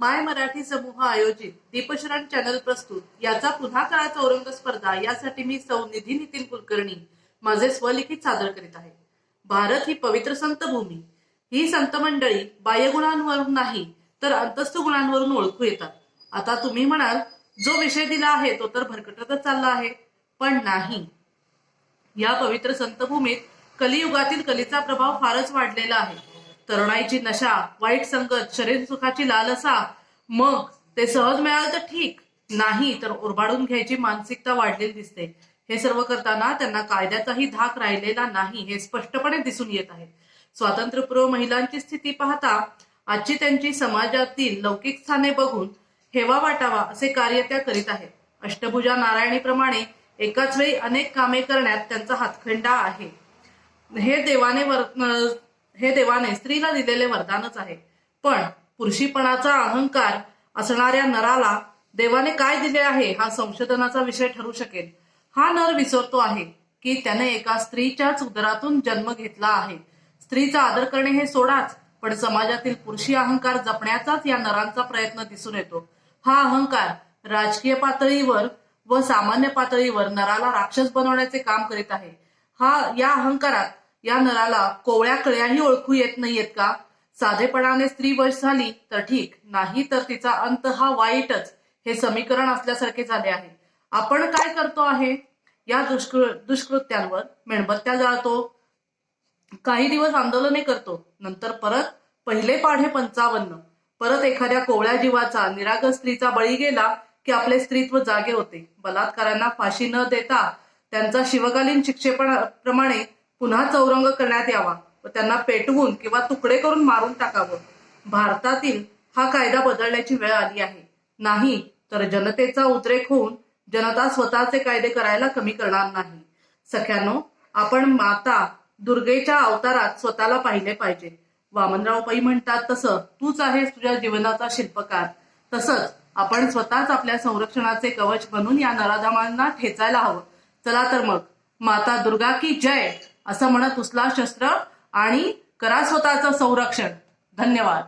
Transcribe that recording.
माय मराठी समूह आयोजित दीपशरण चॅनल प्रस्तुत. याचा पुन्हा काळा चौरंग स्पर्धा यासाठी मी सौ निधी नितीन कुलकर्णी माझे स्वलिखित सादर करीत आहे. भारत ही पवित्र संत भूमी ही संत मंडळी बाह्यगुणांवरून नाही तर अंतस्थ गुणांवरून ओळखू येतात. आता तुम्ही म्हणाल जो विषय दिला आहे तो तर भरकटतच चालला आहे. पण नाही. या पवित्र संतभूमीत कलियुगातील कलीचा प्रभाव फारच वाढलेला आहे. तरुणाईची नशा वाईट संगत शरीर सुखाची लालसा मग ते सहज मिळालं तर ठीक. नाही तर उरबाडून घ्यायची मानसिकता वाढलेली दिसते. हे सर्व करताना त्यांना कायद्याचाही धाक राहिलेला नाही हे स्पष्टपणे दिसून येत आहे. स्वातंत्र्यपूर्व महिलांची स्थिती पाहता आजची त्यांची समाजातील लौकिक स्थाने बघून हेवा वाटावा असे कार्य त्या करीत आहेत. अष्टभुजा नारायणीप्रमाणे एकाच वेळी अनेक कामे करण्यात त्यांचा हातखंडा आहे. हे देवाने वर हे देवाने स्त्रीला दिलेले वरदानच आहे. पण पुरुषीपणाचा अहंकार असणाऱ्या नराला देवाने काय दिले आहे हा संशोधनाचा विषय ठरू शकेल. हा नर विसरतो आहे की त्याने एका स्त्रीच्याच उदरातून जन्म घेतला आहे. स्त्रीचा आदर करणे हे सोडाच पण समाजातील पुरुषी अहंकार जपण्याचाच या नरांचा प्रयत्न दिसून येतो. हा अहंकार राजकीय पातळीवर व सामान्य पातळीवर नराला राक्षस बनवण्याचे काम करीत आहे. हा या अहंकारात या नराला कोवळ्या कळ्याही ओळखू येत नाहीयेत का? साधेपणाने स्त्री वश झाली तर ठीक नाही तर तिचा अंत हा वाईटच. हे समीकरण असल्यासारखे झाले आहे. आपण काय करतो आहे? या दुष्कृ दुष्कृत्यांवर मेणबत्त्या जाळतो. काही दिवस आंदोलने करतो. नंतर परत पहिले पाढे पंचावन्न. परत एखाद्या कोवळ्या जीवाचा निरागस स्त्रीचा बळी गेला की आपले स्त्रीत्व जागे होते. बलात्कारांना फाशी न देता त्यांचा शिवकालीन शिक्षेपणा प्रमाणे पुन्हा चौरंग करण्यात यावा व त्यांना पेटवून किंवा तुकडे करून मारून टाकावं. भारतातील हा कायदा बदलण्याची वेळ आली आहे. नाही तर जनतेचा उद्रेक होऊन जनता स्वतःचे कायदे करायला कमी करणार नाही. सख्यानो आपण माता दुर्गेच्या अवतारात स्वतःला पाहिले पाहिजे. वामनराव पै म्हणतात तसं तूच आहेस तुझ्या जीवनाचा शिल्पकार. तसंच आपण स्वतःच आपल्या संरक्षणाचे कवच बनून या नराधमांना ठेचायला हवं. चला तर मग माता दुर्गा की जय? असं म्हणत उचला शस्त्र आणि करा स्वतःचं संरक्षण. धन्यवाद.